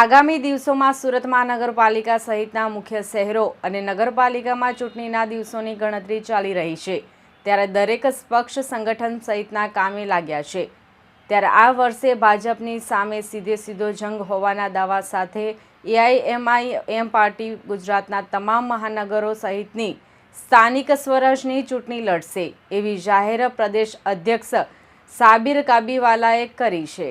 આગામી દિવસોમાં સુરત મહાનગરપાલિકા સહિતના મુખ્ય શહેરો અને નગરપાલિકામાં ચૂંટણીના દિવસોની ગણતરી ચાલી રહી છે. ત્યારે દરેક પક્ષ સંગઠન સહિતના કામે લાગ્યા છે. ત્યારે આ વર્ષે ભાજપની સામે સીધે સીધો જંગ હોવાના દાવા સાથે એઆઈએમઆઈએમ પાર્ટી ગુજરાતના તમામ મહાનગરો સહિતની સ્થાનિક સ્વરાજની ચૂંટણી લડશે, એવી જાહેર પ્રદેશ અધ્યક્ષ સાબિર કાબીવાલાએ કરી છે.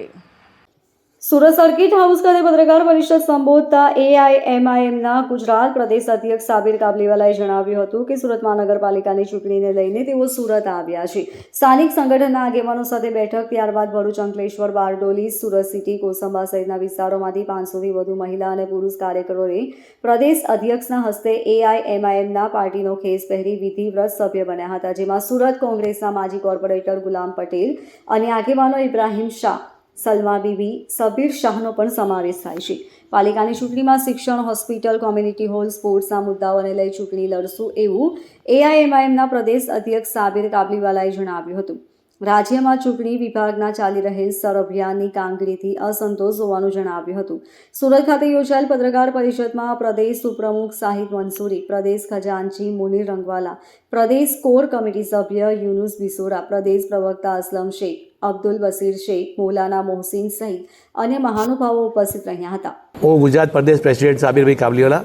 સુરત સર્કિટ હાઉસ ખાતે પત્રકાર પરિષદ સંબોધતા એઆઈએમઆઈએમના ગુજરાત પ્રદેશ અધ્યક્ષ સાબિર કાબલીવાલાએ જણાવ્યું હતું કે સુરત મહાનગરપાલિકાની ચૂંટણીને લઈને તેઓ સુરત આવ્યા છે. સ્થાનિક સંગઠનના આગેવાનો સાથે બેઠક, ત્યારબાદ ભરૂચ, અંકલેશ્વર, બારડોલી, સુરત સિટી, કોસંબા સહિતના વિસ્તારોમાંથી પાંચસોથી વધુ મહિલા અને પુરુષ કાર્યકરોએ પ્રદેશ અધ્યક્ષના હસ્તે એઆઈએમઆઈએમના પાર્ટીનો ખેસ પહેરી વિધિવ્રત સભ્ય બન્યા હતા, જેમાં સુરત કોંગ્રેસના માજી કોર્પોરેટર ગુલામ પટેલ અને આગેવાનો ઇબ્રાહિમ શાહ સલમા બીબી, સબીર શાહનો પણ સમાવેશ થાય છે. પાલિકાની ચૂંટણીમાં શિક્ષણ, હોસ્પિટલ, કોમ્યુનિટી હોલ, સ્પોર્ટ્સના મુદ્દાઓને લઈ ચૂંટણી લડશું એવું એઆઈએમઆઈએમના પ્રદેશ અધ્યક્ષ સાબિર કાબલીવાલાએ જણાવ્યું હતું. રાજ્યમાં ચૂંટણી વિભાગના ચાલી રહેલ સર અભિયાનની કામગીરીથી અસંતોષ હોવાનું જણાવ્યું હતું. સુરત ખાતે યોજાયેલ પત્રકાર પરિષદમાં પ્રદેશ ઉપપ્રમુખ સાહિદ મંસૂરી, પ્રદેશ ખજાનચી મુનીર રંગવાલા, પ્રદેશ કોર કમિટી સભ્ય યુનુસ બિસોરા, પ્રદેશ પ્રવક્તા અસલમ શેખ, અબ્દુલ બસીર શેખ, મૌલાના મોહસિન સહિત અન્ય મહાનુભાવો ઉપસ્થિત રહ્યા હતા. હું Gujarat Pradesh president Sabirbhai Kabliwala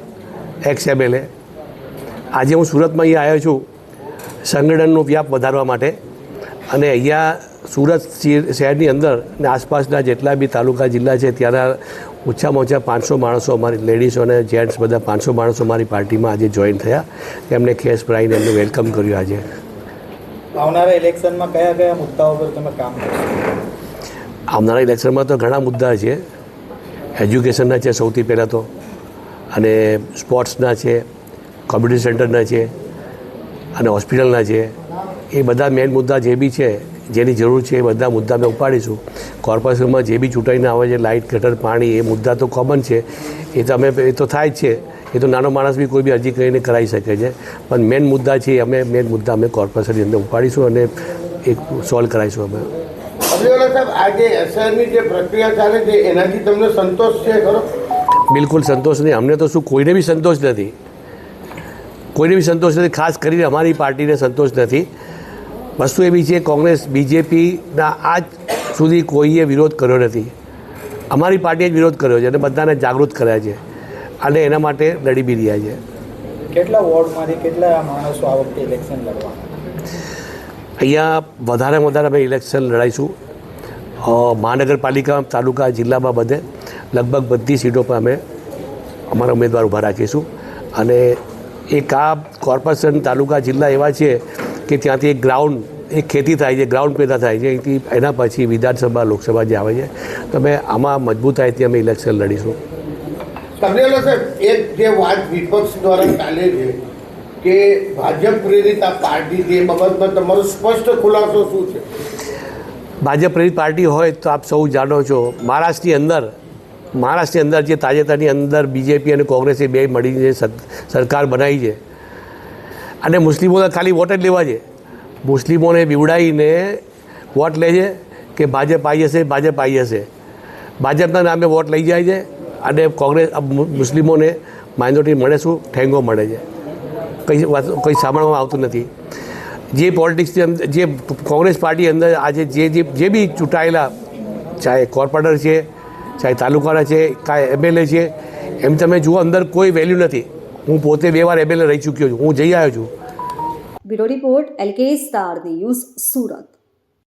ex MLA આજે હું સુરતમાં અહીં આવ્યો છું. સંગઠનનો વ્યાપ વધારવા માટે અને અહીંયા સુરત શહેરની અંદર અને આસપાસના જેટલા બી તાલુકા જિલ્લા છે ત્યાંના ઓછામાં ઓછા પાંચસો માણસો અમારી લેડીઝો અને જેન્ટ્સ બધા પાંચસો માણસો મારી પાર્ટીમાં આજે જોઈન થયા. એમને ખેસ પ્રાઈને એમને વેલકમ કર્યું આજે. આવનારા ઇલેક્શનમાં કયા કયા મુદ્દાઓ પર તમે કામ કરશો? આવનારા ઇલેક્શનમાં તો ઘણા મુદ્દા છે. એજ્યુકેશનના છે સૌથી પહેલાં તો. અને સ્પોર્ટ્સના છે કોમ્યુનિટી સેન્ટરના છે. અને હોસ્પિટલના છે. એ બધા મેઇન મુદ્દા જે બી છે જેની જરૂર છે એ બધા મુદ્દા અમે ઉપાડીશું. કોર્પોરેશનમાં જે બી ચૂંટાઈને આવે છે લાઇટ ગટર પાણી એ મુદ્દા તો કોમન છે. એ તો અમે એ તો થાય જ છે. એ તો નાનો માણસ બી કોઈ બી અરજી કરીને કરાવી શકે છે. પણ મેઇન મુદ્દા છે એ અમે મેઇન મુદ્દા અમે કોર્પોરેશનની અંદર ઉપાડીશું અને એ સોલ્વ કરાવીશું અમે. બિલકુલ સંતોષ નહીં. અમને તો શું કોઈને બી સંતોષ નથી. કોઈને બી સંતોષ નથી. ખાસ કરીને અમારી પાર્ટીને સંતોષ નથી. વસ્તુ એવી છે કોંગ્રેસ બીજેપીના આજ સુધી કોઈએ વિરોધ કર્યો નથી. અમારી પાર્ટીએ જ વિરોધ કર્યો છે અને બધાને જાગૃત કર્યા છે અને એના માટે લડી બી રહ્યા છે. કેટલા વોર્ડમાંથી કેટલા માણસો આ વખતે ઇલેક્શન લડવા? અહીંયા વધારેમાં વધારે અમે ઇલેક્શન લડાઈશું. મહાનગરપાલિકા તાલુકા જિલ્લામાં બધે લગભગ બધી સીટો પર અમે અમારા ઉમેદવાર ઊભા રાખીશું. અને એક આ કોર્પોરેશન તાલુકા જિલ્લા એવા છે કે ત્યાંથી એક ગ્રાઉન્ડ એક ખેતી થાય છે ગ્રાઉન્ડ પેદા થાય છે. અહીંથી એના પછી વિધાનસભા લોકસભા જે આવે છે તમે આમાં મજબૂતાઈથી અમે ઇલેક્શન લડીશું. તમને સાહેબ એક જે વાત વિપક્ષ દ્વારા ચાલે છે કે ભાજપ પ્રેરિત આ પાર્ટી એ બાબતમાં તમારો સ્પષ્ટ ખુલાસો શું છે? ભાજપ પ્રેરિત પાર્ટી હોય તો આપ સૌ જાણો છો મહારાષ્ટ્રની અંદર મહારાષ્ટ્રની અંદર જે તાજેતરની અંદર બીજેપી અને કોંગ્રેસે બે મળીને સરકાર બનાવી છે અને મુસ્લિમોને ખાલી વોટ જ લેવા છે. મુસ્લિમોને બીવડાવીને વોટ લે છે કે ભાજપ આવી જશે, ભાજપ આવી જશે. ભાજપના નામે વોટ લઈ જાય છે અને કોંગ્રેસ મુસ્લિમોને માઇનોરિટી મળે શું? ઠેંગો મળે છે. કંઈ વાત, કંઈ સાંભળવામાં આવતું નથી. જે પોલિટિક્સની અંદર જે કોંગ્રેસ પાર્ટી અંદર આજે જે જે જે બી ચૂંટાયેલા, ચાહે કોર્પોરેટર છે, ચાહે તાલુકાના છે, કાંઈ એમએલએ છે, એમ તમે જુઓ અંદર કોઈ વેલ્યુ નથી. હું પોતે બે વાર એમએલએ રહી ચૂક્યો છું. હું જઈ આવ્યો છું. Bureau report LK star news Surat.